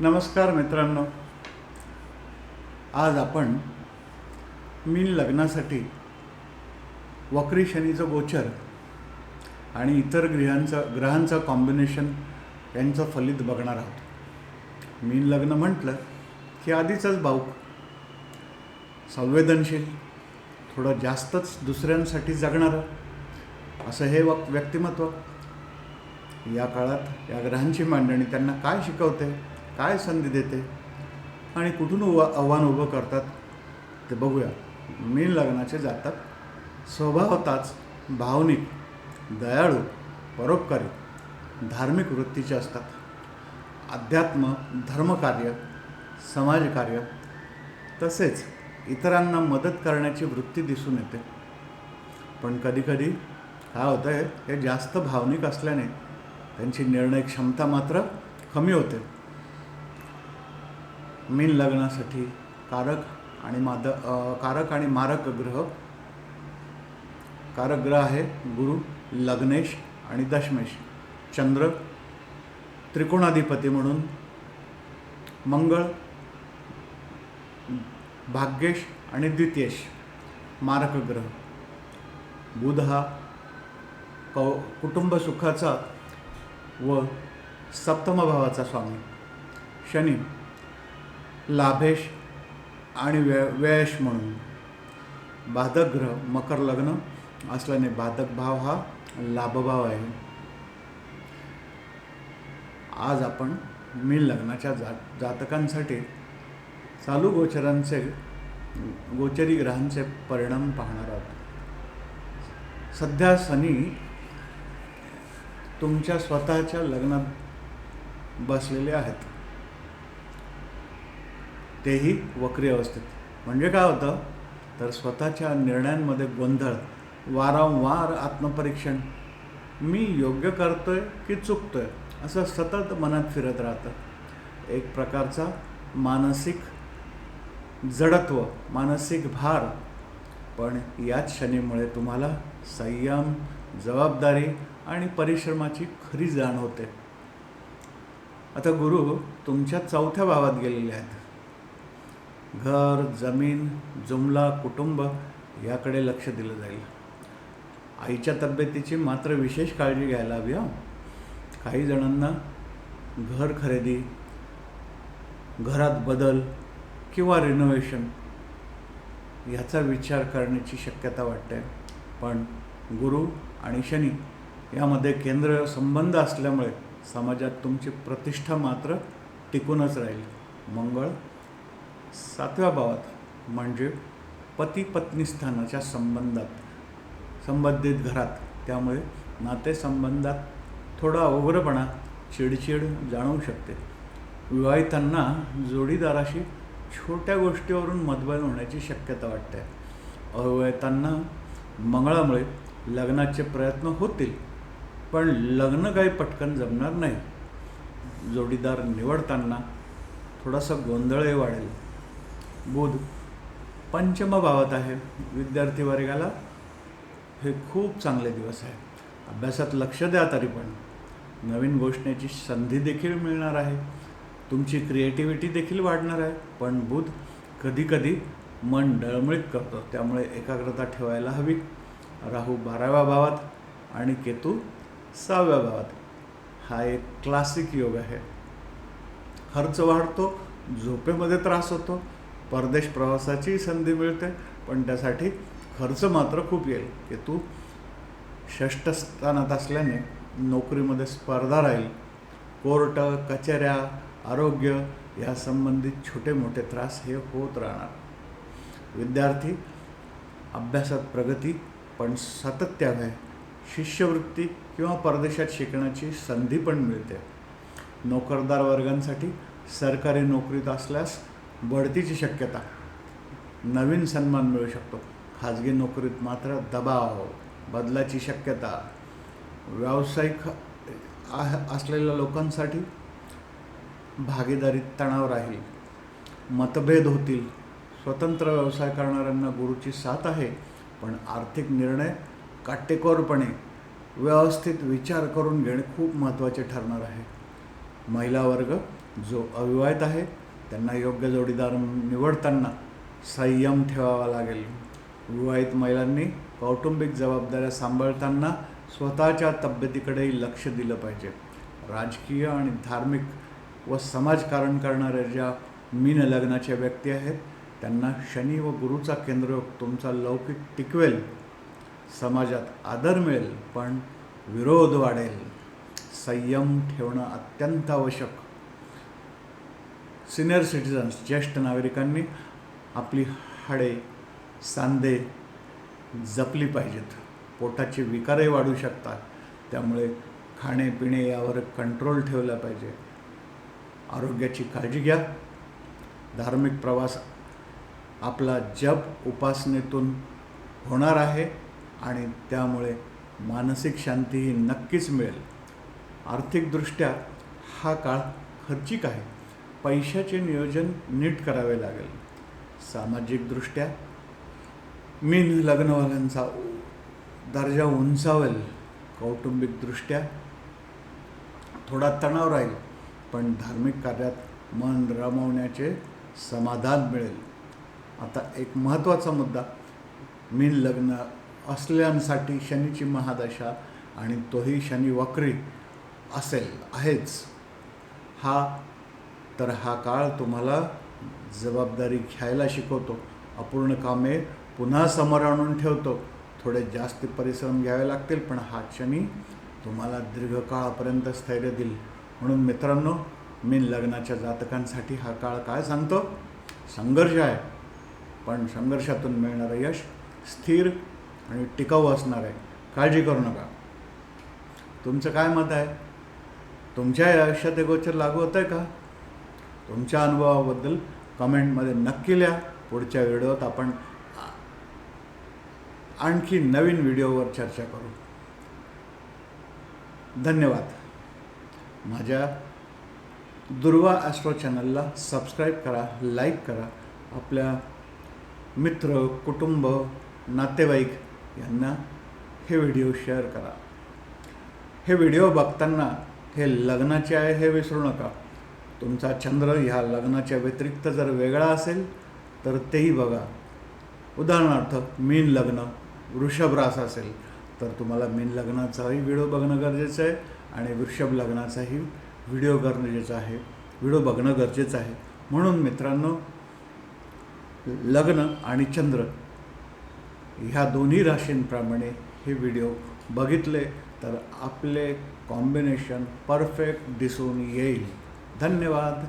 नमस्कार मित्रांनो. आज आपण मीन लग्नासाठी वक्री शनीचं गोचर आणि इतर ग्रहांचं ग्रहांचं कॉम्बिनेशन यांचं फलित बघणार आहोत. मीन लग्न म्हटलं की आधीचंच भाऊक संवेदनशील थोडं जास्तच दुसऱ्यांसाठी जगणारं असं हे वक व्यक्तिमत्व. या काळात या ग्रहांची मांडणी त्यांना काय शिकवते? काय संधी देते? आणि कुठून उभं आव्हान उभं करतात? ते बघूया. मीन लग्नाचे जातक स्वभावताच भावनिक दयाळू परोपकारी धार्मिक वृत्तीचे असतात. अध्यात्म धर्मकार्य समाजकार्य तसेच इतरांना मदत करण्याची वृत्ती दिसून येते. पण कधीकधी काय होतं आहे हे जास्त भावनिक असल्याने त्यांची निर्णय क्षमता मात्र कमी होते. मीन लग्नासाठी कारक आणि माद कारक आणि मारक ग्रह. कारक ग्रह आहे गुरु लग्नेश आणि दशमेश. चंद्र त्रिकोणाधिपती म्हणून. मंगळ भाग्येश आणि द्वितीयेश. मारक ग्रह. बुध हा कौ कुटुंब सुखाचा व सप्तम भावाचा स्वामी. शनी लाभेश आणि व्य व्ययश म्हणून. बाधक ग्रह मकर लग्न असल्याने बाधक भाव हा लाभभाव आहे. आज आपण मी लग्नाच्या जा जातकांसाठी चालू गोचरांचे गोचरी ग्रहांचे परिणाम पाहणार आहोत. सध्या शनी तुमच्या स्वतःच्या लग्नात बसलेले आहेत. तेही वक्री अवस्थेत. म्हणजे काय होतं? तर स्वतःच्या निर्णयांमध्ये गोंधळ वारंवार आत्मपरीक्षण. मी योग्य करतोय की चुकतोय? असं सतत मनात फिरत राहतं. एक प्रकारचा मानसिक जडत्व मानसिक भार. पण याच शनीमुळे तुम्हाला संयम जबाबदारी आणि परिश्रमाची खरी जाण होते. आता गुरु तुमच्या चौथ्या भावात गेलेले आहेत. घर जमीन जुमला कुटुंब याकडे लक्ष दिलं जाईल. आईच्या तब्येतीची मात्र विशेष काळजी घ्यायला हवी हं. काही जणांना घर खरेदी घरात बदल किंवा रिनोव्हेशन याचा विचार करण्याची शक्यता वाटते. पण गुरु आणि शनी यामध्ये केंद्र संबंध असल्यामुळे समाजात तुमची प्रतिष्ठा मात्र टिकूनच राहील. मंगळ सातव्या भावात म्हणजे पती पत्नी स्थानाच्या संबंधात संबंधित घरात. त्यामुळे नातेसंबंधात थोडा अवघडपणा चिडचिड जाणवू शकते. विवाहितांना जोडीदाराशी छोट्या गोष्टीवरून मतभेद होण्याची शक्यता वाटते. अविवाहितांना मंगळामुळे लग्नाचे प्रयत्न होतील पण लग्न काही पटकन जमणार नाही. जोडीदार निवडताना थोडासा गोंधळही वाढेल. बुध. पंचम भावात आहे विद्यार्थी वर्गाला. हे खूप चांगले दिवस आहे अभ्यासात लक्ष द्या तरी पण. नवीन गोष्टीची संधी देखील मिळणार आहे. तुमची क्रिएटिव्हिटी देखील वाढणार आहे. पण बुध कधीकधी मन डळमळीत करतो. त्यामुळे एकाग्रता ठेवायला हवी. राहू बाराव्या भावात आणि केतू सहाव्या भावात. हा एक क्लासिक योग आहे. खर्च वाढतो झोपेमध्ये त्रास होतो. परदेश प्रवासाची संधी मिळते पण त्यासाठी खर्च मात्र खूप येईल. की तू षष्ठ स्थानात असल्याने नोकरीमध्ये स्पर्धा राहील. कोर्ट कचऱ्या आरोग्य या संबंधित छोटे मोठे त्रास हे होत राहणार. विद्यार्थी अभ्यासात प्रगती पण सातत्याने शिष्यवृत्ती किंवा परदेशात शिकण्याची संधी पण मिळते. नोकरदार वर्गांसाठी सरकारी नोकरीत असल्यास बढतीची शक्यता. नवीन सन्मान मिळू शकतो. खाजगी नोकरीत मात्र दबाव बदलाची शक्यता. व्यावसायिक असलेल्या लोकांसाठी भागीदारीत तणाव राहील. मतभेद होतील. स्वतंत्र व्यवसाय करणाऱ्यांना गुरुची साथ आहे पण आर्थिक निर्णय काटेकोरपणे व्यवस्थित विचार करून घेणे खूप महत्त्वाचे ठरणार आहे. महिला वर्ग जो अविवाहित आहे त्यांना योग्य जोडीदार निवडताना संयम ठेवावा लागेल. विवाहित महिलांनी कौटुंबिक जबाबदाऱ्या सांभाळताना स्वतःच्या तब्येतीकडेही लक्ष दिलं पाहिजे. राजकीय आणि धार्मिक व समाजकारण करणाऱ्या ज्या मीन लग्नाच्या व्यक्ती आहेत त्यांना शनी व गुरुचा केंद्रयोग तुमचा लौकिक टिकवेल. समाजात आदर मिळेल पण विरोध वाढेल. संयम ठेवणं अत्यंत आवश्यक. सिनियर सिटिझन्स ज्येष्ठ नागरिकांनी आपली हाडे सांधे जपली पाहिजेत. पोटाचे विकारही वाढू शकतात. त्यामुळे खाणे पिणे यावर कंट्रोल ठेवला पाहिजे. आरोग्याची काळजी घ्या. धार्मिक प्रवास आपला जप उपासनेतून होणार आहे आणि त्यामुळे मानसिक शांतीही नक्कीच मिळेल. आर्थिकदृष्ट्या हा काळ खर्चिक आहे. पैशाचे नियोजन नीट करावे लागेल. सामाजिकदृष्ट्या मीन लग्नवाल्यांचा दर्जा उंचावेल. कौटुंबिकदृष्ट्या थोडा तणाव राहील पण धार्मिक कार्यात मन रमवण्याचे समाधान मिळेल. आता एक महत्त्वाचा मुद्दा मीन लग्न असल्यांसाठी शनीची महादशा आणि तोही शनी वक्री असेल आहेच. हा तर हा काळ तुम्हाला जबाबदारी घ्यायला शिकवतो. अपूर्ण कामे पुन्हा समोर आणून ठेवतो. थोडे जास्त परिश्रम घ्यावे लागतील पण हा क्षणी तुम्हाला दीर्घकाळापर्यंत स्थैर्य देईल. म्हणून मित्रांनो मी लग्नाच्या जातकांसाठी हा काळ काय सांगतो? संघर्ष आहे. पण संघर्षातून मिळणारं यश स्थिर आणि टिकाऊ असणार आहे. काळजी करू नका. तुमचं काय मत आहे? तुमच्या आयुष्यात हे गोचर लागू होतं आहे का? तुमच्या अनुभवाबद्दल कमेंटमध्ये नक्की लिहा. पुढच्या व्हिडिओत आपण आणखी नवीन व्हिडिओवर चर्चा करू. धन्यवाद. माझ्या दुर्वा ॲस्ट्रो चॅनलला सबस्क्राईब करा लाईक करा. आपल्या मित्र कुटुंब नातेवाईक यांना हे व्हिडिओ शेअर करा. हे व्हिडिओ बघताना हे लग्नाचे आहे हे विसरू नका. तुमचा चंद्र ह्या लग्नाच्या व्यतिरिक्त जर वेगळा असेल तर तेही बघा. उदाहरणार्थ मीन लग्न वृषभ रास असेल तर तुम्हाला मीन लग्नाचाही व्हिडिओ बघणं गरजेचं आहे आणि वृषभ लग्नाचाही व्हिडिओ गरजेचा आहे. व्हिडिओ बघणं गरजेचं आहे. म्हणून मित्रांनो लग्न आणि चंद्र ह्या दोन्ही राशींप्रमाणे हे व्हिडिओ बघितले तर आपले कॉम्बिनेशन परफेक्ट दिसून येईल. धन्यवाद.